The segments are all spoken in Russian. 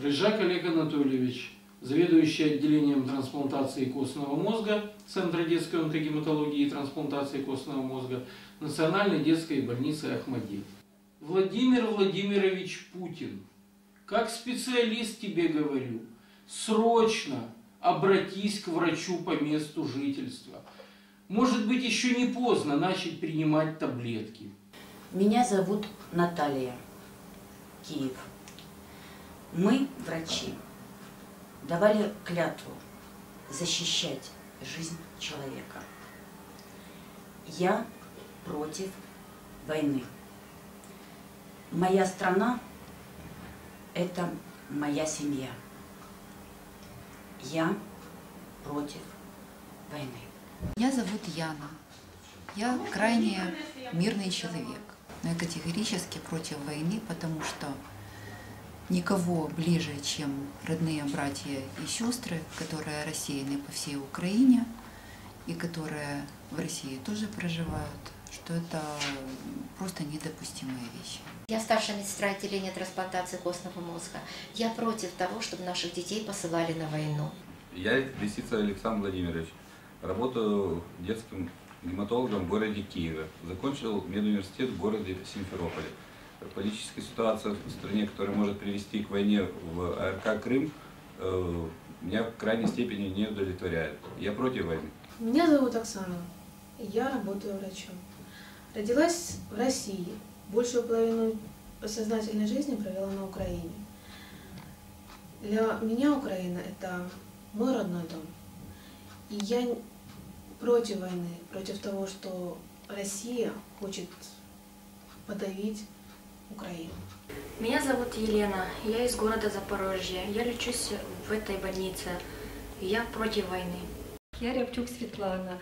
Рыжак Олег Анатольевич, заведующий отделением трансплантации костного мозга Центра детской онкогематологии и трансплантации костного мозга Национальной детской больницы Ахмадит. Владимир Владимирович Путин, как специалист тебе говорю, срочно обратись к врачу по месту жительства. Может быть, еще не поздно начать принимать таблетки. Меня зовут Наталья, Киев. Мы, врачи, давали клятву защищать жизнь человека. Я против войны. Моя страна – это моя семья. Я против войны. Меня зовут Яна. Я крайне мирный человек. Но я категорически против войны, потому что никого ближе, чем родные братья и сестры, которые рассеяны по всей Украине и которые в России тоже проживают, что это просто недопустимые вещи. Я старшая медсестра отделения трансплантации костного мозга. Я против того, чтобы наших детей посылали на войну. Я Лисица Александр Владимирович. Работаю детским гематологом в городе Киеве. Закончил медуниверситет в городе Симферополе. Политическая ситуация в стране, которая может привести к войне в АРК Крым, э, меня в крайней степени не удовлетворяет. Я против войны. Меня зовут Оксана. Я работаю врачом. Родилась в России. Большую половину сознательной жизни провела на Украине. Для меня Украина – это мой родной дом. И я против войны, против того, что Россия хочет подавить Украину. Меня зовут Елена, я из города Запорожье. Я лечусь в этой больнице. Я против войны. Я Рябчук Світлана.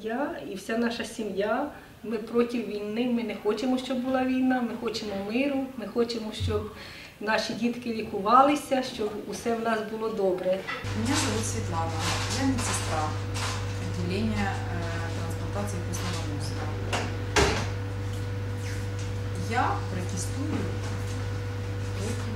Я і вся наша сім'я. Ми проти війни. Ми не хочемо, щоб була війна. Ми хочемо миру. Ми хочемо, щоб наші дітки лікувалися, щоб усе в нас було добре. Меня зовут Светлана. Я медсестра отделения э, трансплантации костного мозга. Я протестую против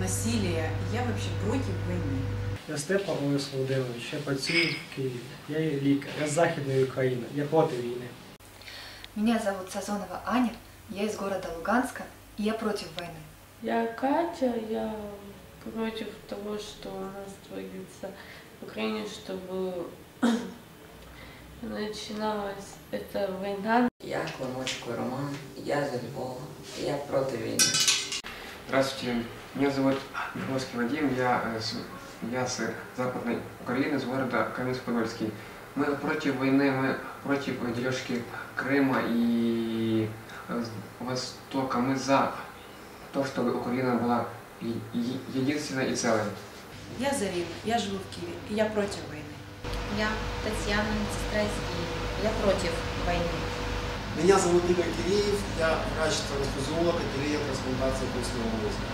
насилия. Я вообще против войны. Я Степан Олес Володимирович, я працюю в Києві. Я є лікар, я з Західної України, я проти війни. Меня зовут Сазонова Аня, я из города Луганска, и я против войны. Я Катя, я против того, что у нас творится в Украине, чтобы начиналась эта война. Я Климочко Роман, я за Львова, я против войны. Здравствуйте, меня зовут Беловский Вадим, я, э, с- я с Западной Украины, с города Каменск-Подольский. Мы против войны, мы против дележки Крыма и э, Востока. Мы за то, чтобы Украина была е- е- единственной и целой. Я Зарина, я живу в Киеве, и я против войны. Я Татьяна, медсестра из Киева. Я против войны. Меня зовут Игорь Киреев, я врач-трансфузиолог отделения трансплантации костного мозга.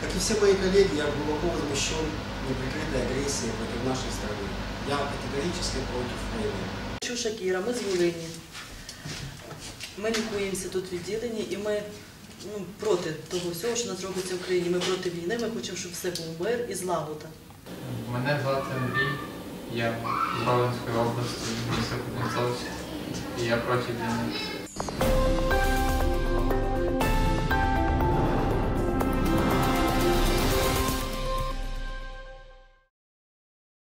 Как и все мои коллеги, я глубоко возмущен неприкрытой агрессией против нашей страны. Я категорически против войны. Чуша Кіра, ми з Волині. Ми лікуємося тут в відділенні і ми ну, проти того всього, що у нас робиться в Україні. Ми проти війни, ми хочемо, щоб все був мир і злагода. Мене звати Андрій, я з Ровенської області, місто Кузнецовськ, Я проти війни.